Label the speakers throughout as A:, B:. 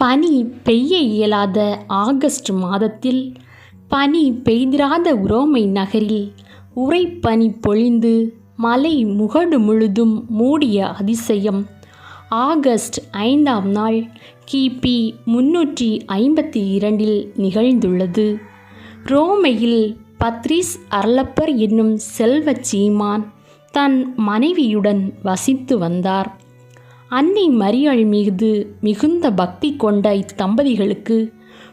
A: பனி பெய்ய இயலாத ஆகஸ்ட் மாதத்தில் பனி பெய்திராத உரோமை நகரில் உரைப்பனி பொழிந்து மலை முகடு முழுதும் மூடிய அதிசயம். ஆகஸ்ட் ஐந்தாம் நாள் கிபி முன்னூற்றி ஐம்பத்தி இரண்டில் நிகழ்ந்துள்ளது. ரோமையில் பத்ரிஸ் அர்லப்பர் என்னும் செல்வச் சீமான் தன் மனைவியுடன் வசித்து வந்தார். அன்னை மரியாள் மீது மிகுந்த பக்தி கொண்ட இத்தம்பதிகளுக்கு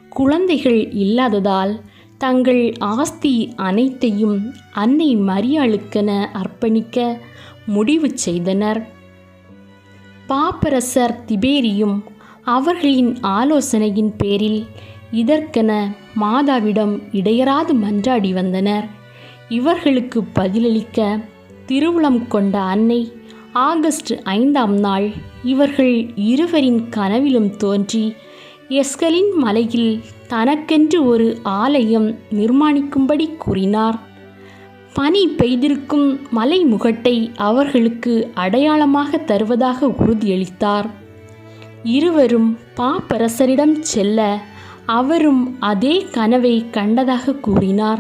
A: குழந்தைகள் இல்லாததால் தங்கள் ஆஸ்தி அனைத்தையும் அன்னை மரியாளுக்கென அர்ப்பணிக்க முடிவு செய்தனர். பாப்பரசர் திபேரியும் அவர்களின் ஆலோசனையின் பேரில் இதற்கென மாதாவிடம் இடையராது மன்றாடி வந்தனர். இவர்களுக்கு பதிலளிக்க திருவுளம் கொண்ட அன்னை ஆகஸ்ட் ஐந்தாம் நாள் இவர்கள் இருவரின் கனவிலும் தோன்றி எஸ்கலின் மலையில் தனக்கென்று ஒரு ஆலயம் நிர்மாணிக்கும்படி கூறினார். பனி பெய்திருக்கும் மலை முகட்டை அவர்களுக்கு அடையாளமாக தருவதாக உறுதியளித்தார். இருவரும் பாப்பரசரிடம் செல்ல அவரும் அதே கனவை கண்டதாக கூறினார்.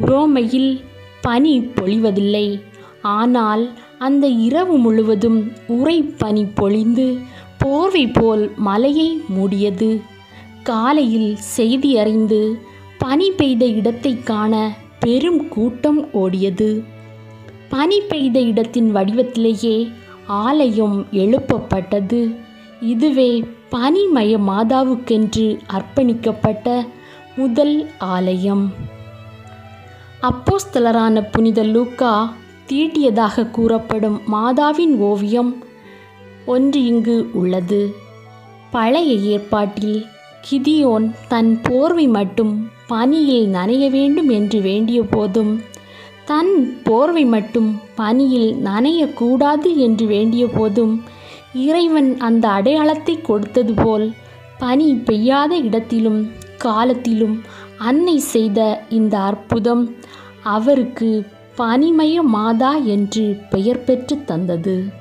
A: ரோமையில் பனி பொழிவதில்லை. ஆனால் அந்த இரவு முழுவதும் உரை பனி பொழிந்து போர்வை போல் மலையை மூடியது. காலையில் செய்தி அறிந்து பனி பெய்த இடத்தை காண பெரும் கூட்டம் ஓடியது. பனி பெய்த இடத்தின் வடிவத்திலேயே ஆலயம் எழுப்பப்பட்டது. இதுவே பனிமய மாதாவுக்கென்று அர்ப்பணிக்கப்பட்ட முதல் ஆலயம். அப்போஸ்தலரான புனித லூக்கா தீட்டியதாக கூறப்படும் மாதாவின் ஓவியம் ஒன்று இங்கு உள்ளது. பழைய ஏற்பாட்டில் கிதியோன் தன் போர்வை மட்டும் பனியில் நனைய வேண்டும் என்று வேண்டிய போதும் தன் போர்வை மட்டும் பனியில் நனையக்கூடாது என்று வேண்டிய போதும் இறைவன் அந்த அடையாளத்தை கொடுத்தது போல் பனி பெய்யாத இடத்திலும் காலத்திலும் அன்னை செய்த இந்த அற்புதம் அவருக்கு பனிமய மாதா என்று பெயர் பெற்று தந்தது.